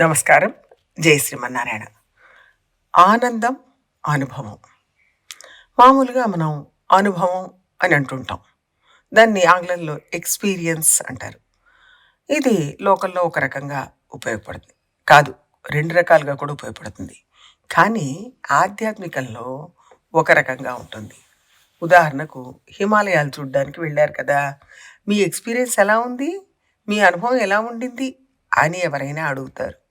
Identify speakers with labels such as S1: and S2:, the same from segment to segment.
S1: నమస్కారం. జై శ్రీమన్నారాయణ. ఆనందం అనుభవం. మామూలుగా మనం అనుభవం అని అంటుంటాం. దాన్ని ఆంగ్లంలో ఎక్స్పీరియన్స్ అంటారు. ఇది లోకల్లో ఒక రకంగా ఉపయోగపడుతుంది. కాదు రెండు రకాలుగా కూడా ఉపయోగపడుతుంది. కానీ ఆధ్యాత్మికంలో ఒక రకంగా ఉంటుంది. ఉదాహరణకు హిమాలయాలు చూడడానికి వెళ్ళారు కదా. మీ ఎక్స్పీరియన్స్ ఎలా ఉంది? మీ అనుభవం ఎలా ఉండింది? అని ఎవరైనా అడుగుతారు.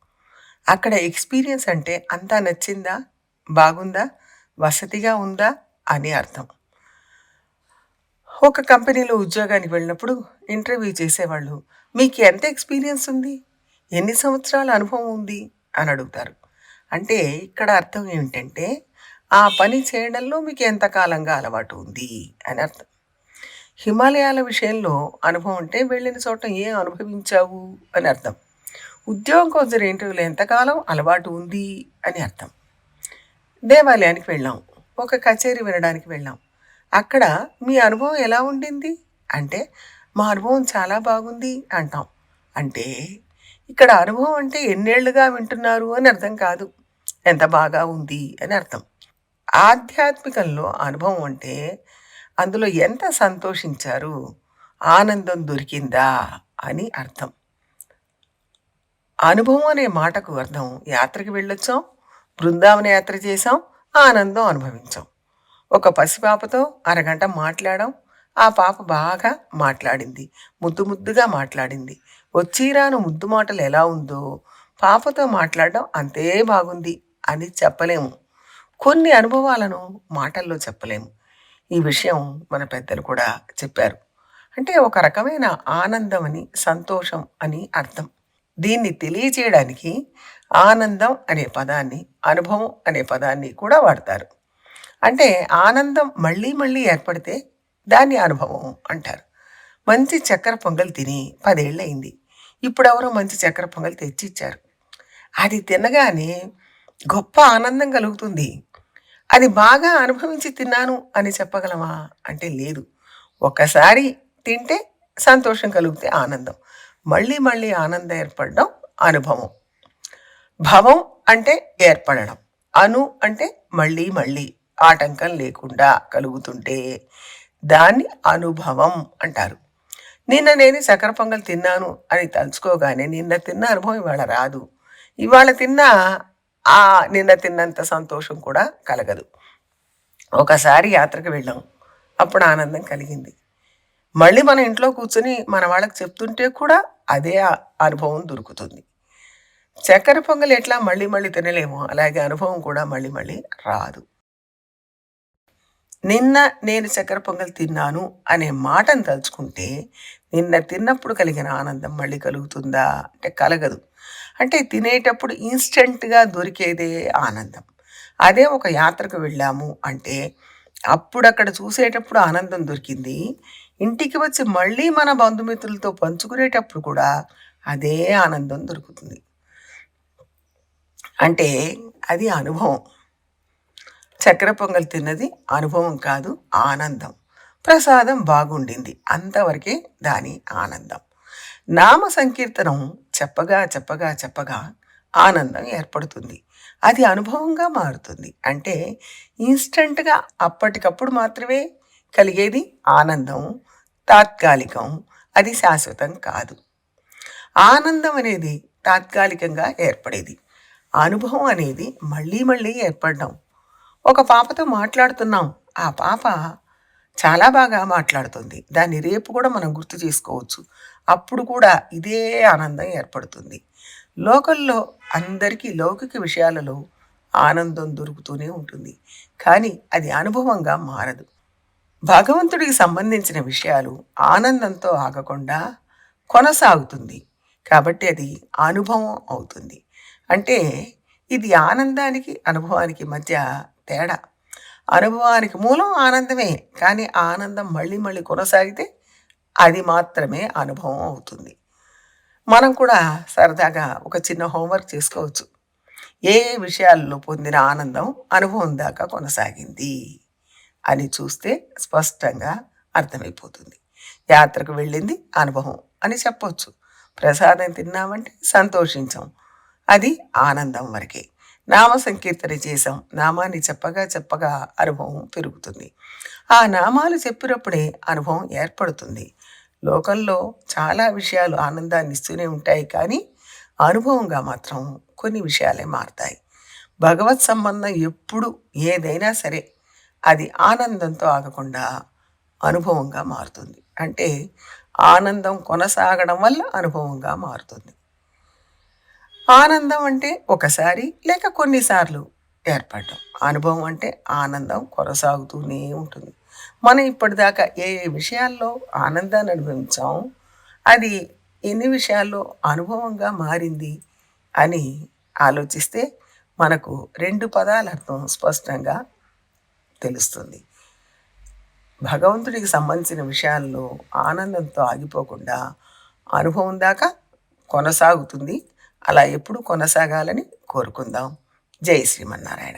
S1: అక్కడ ఎక్స్పీరియన్స్ అంటే అంతా నచ్చిందా? బాగుందా? వసతిగా ఉందా? అని అర్థం. ఒక కంపెనీలో ఉద్యోగానికి వెళ్ళినప్పుడు ఇంటర్వ్యూ చేసేవాళ్ళు మీకు ఎంత ఎక్స్పీరియన్స్ ఉంది? ఎన్ని సంవత్సరాల అనుభవం ఉంది? అని అడుగుతారు. అంటే ఇక్కడ అర్థం ఏమిటంటే ఆ పని చేయడంలో మీకు ఎంతకాలంగా అలవాటు ఉంది? అని అర్థం. హిమాలయాల విషయంలో అనుభవం అంటే వెళ్ళిన చోట ఏం అనుభవించావు? అని అర్థం. ఉద్యోగం కోసం ఇంటర్వ్యూలో ఎంతకాలం అలవాటు ఉంది అని అర్థం. దేవాలయానికి వెళ్ళాం. ఒక కచేరీ వినడానికి వెళ్ళాం. అక్కడ మీ అనుభవం ఎలా ఉండింది? అంటే మా అనుభవం చాలా బాగుంది అంటాం. అంటే ఇక్కడ అనుభవం అంటే ఎన్నేళ్ళుగా వింటున్నారు అని అర్థం కాదు. ఎంత బాగా ఉంది అని అర్థం. ఆధ్యాత్మికంలో అనుభవం అంటే అందులో ఎంత సంతోషించారు? ఆనందం దొరికిందా అని అర్థం. అనుభవం అనే మాటకు అర్థం యాత్రకి వెళ్ళొచ్చాం బృందావన యాత్ర చేసాం ఆనందం అనుభవించాం. ఒక పసిపాపతో అరగంట మాట్లాడాం. ఆ పాప బాగా మాట్లాడింది ముద్దు ముద్దుగా మాట్లాడింది. వచ్చిరాను ముద్దు మాటలు ఎలా ఉందో పాపతో మాట్లాడడం అంతే బాగుంది అని చెప్పలేము. కొన్ని అనుభవాలను మాటల్లో చెప్పలేము. ఈ విషయం మన పెద్దలు కూడా చెప్పారు. అంటే ఒక రకమైన ఆనందం అని సంతోషం అని అర్థం. దీన్ని తెలియచేయడానికి ఆనందం అనే పదాన్ని అనుభవం అనే పదాన్ని కూడా వాడతారు. అంటే ఆనందం మళ్ళీ మళ్ళీ ఏర్పడితే దాన్ని అనుభవం అంటారు. మంచి చక్కెర పొంగల్ తిని పదేళ్ళయింది. ఇప్పుడు ఎవరో మంచి చక్కెర పొంగల్ తెచ్చిచ్చారు. అది తినగానే గొప్ప ఆనందం కలుగుతుంది. అది బాగా అనుభవించి తిన్నాను అని చెప్పగలమా? అంటే లేదు. ఒకసారి తింటే సంతోషం కలిగితే ఆనందం. మళ్ళీ మళ్ళీ ఆనందం ఏర్పడడం అనుభవం. భవం అంటే ఏర్పడడం. అను అంటే మళ్ళీ మళ్ళీ ఆటంకం లేకుండా కలుగుతుంటే దాన్ని అనుభవం అంటారు. నిన్న నేను చక్కెర పొంగల్ తిన్నాను అని తలుచుకోగానే నిన్న తిన్న అనుభవం ఇవాళ రాదు. ఇవాళ తిన్న ఆ నిన్న తిన్నంత సంతోషం కూడా కలగదు. ఒకసారి యాత్రకు వెళ్ళాం. అప్పుడు ఆనందం కలిగింది. మళ్ళీ మన ఇంట్లో కూర్చొని మన వాళ్ళకి చెప్తుంటే కూడా అదే అనుభవం దొరుకుతుంది. చక్కెర పొంగల్ ఎట్లా మళ్ళీ మళ్ళీ తినలేము అలాగే అనుభవం కూడా మళ్ళీ మళ్ళీ రాదు. నిన్న నేను చక్కెర పొంగల్ తిన్నాను అనే మాటను తలుచుకుంటే నిన్న తిన్నప్పుడు కలిగిన ఆనందం మళ్ళీ కలుగుతుందా? అంటే కలగదు. అంటే తినేటప్పుడు ఇన్స్టెంట్గా దొరికేదే ఆనందం. అదే ఒక యాత్రకు వెళ్ళాము అంటే అప్పుడు అక్కడ చూసేటప్పుడు ఆనందం దొరికింది. ఇంటికి వచ్చి మళ్ళీ మన బంధుమిత్రులతో పంచుకునేటప్పుడు కూడా అదే ఆనందం దొరుకుతుంది. అంటే అది అనుభవం. చక్కెర పొంగల్ తిన్నది అనుభవం కాదు ఆనందం. ప్రసాదం బాగుండింది. అంతవరకే దాని ఆనందం. నామ సంకీర్తనం చెప్పగా చెప్పగా చెప్పగా ఆనందం ఏర్పడుతుంది. అది అనుభవంగా మారుతుంది. అంటే ఇన్స్టంట్గా అప్పటికప్పుడు మాత్రమే కలిగేది ఆనందం. తాత్కాలికం. అది శాశ్వతం కాదు. ఆనందం అనేది తాత్కాలికంగా ఏర్పడేది. అనుభవం అనేది మళ్ళీ మళ్ళీ ఏర్పడడం. ఒక పాపతో మాట్లాడుతున్నాం. ఆ పాప చాలా బాగా మాట్లాడుతుంది. దాన్ని రేపు కూడా మనం గుర్తు చేసుకోవచ్చు. అప్పుడు కూడా ఇదే ఆనందం ఏర్పడుతుంది. లోకల్లో అందరికీ లౌకిక విషయాలలో ఆనందం దొరుకుతూనే ఉంటుంది. కానీ అది అనుభవంగా మారదు. భగవంతుడికి సంబంధించిన విషయాలు ఆనందంతో ఆగకుండా కొనసాగుతుంది. కాబట్టి అది అనుభవం అవుతుంది. అంటే ఇది ఆనందానికి అనుభవానికి మధ్య తేడా. అనుభవానికి మూలం ఆనందమే కానీ ఆనందం మళ్ళీ మళ్ళీ కొనసాగితే అది మాత్రమే అనుభవం అవుతుంది. మనం కూడా సరదాగా ఒక చిన్న హోంవర్క్ చేసుకోవచ్చు. ఏ ఏ విషయాల్లో పొందిన ఆనందం అనుభవం దాకా కొనసాగింది? అని చూస్తే స్పష్టంగా అర్థమైపోతుంది. యాత్రకు వెళ్ళింది అనుభవం అని చెప్పొచ్చు. ప్రసాదం తిన్నామంటే సంతోషించాం. అది ఆనందం వరకే. నామ సంకీర్తన చేసాం నామాన్ని చెప్పగా చెప్పగా అనుభవం పెరుగుతుంది. ఆ నామాలు చెప్పినప్పుడే అనుభవం ఏర్పడుతుంది. లోకంలో చాలా విషయాలు ఆనందాన్ని ఇస్తూనే ఉంటాయి కానీ అనుభవంగా మాత్రం కొన్ని విషయాలే మారుతాయి. భగవత్ సంబంధం ఎప్పుడు ఏదైనా సరే అది ఆనందంతో ఆగకుండా అనుభవంగా మారుతుంది. అంటే ఆనందం కొనసాగడం వల్ల అనుభవంగా మారుతుంది. ఆనందం అంటే ఒకసారి లేక కొన్నిసార్లు ఏర్పడడం. అనుభవం అంటే ఆనందం కొనసాగుతూనే ఉంటుంది. మనం ఇప్పటిదాకా ఏ విషయాల్లో ఆనందాన్ని అనుభవించాం అది ఎన్ని విషయాల్లో అనుభవంగా మారింది అని ఆలోచిస్తే మనకు రెండు పదాల అర్థం స్పష్టంగా తెలుస్తుంది. భగవంతుడికి సంబంధించిన విషయాల్లో ఆనందంతో ఆగిపోకుండా అనుభవం దాకా కొనసాగుతుంది. అలా ఎప్పుడు కొనసాగాలని కోరుకుందాం. జై శ్రీమన్నారాయణ.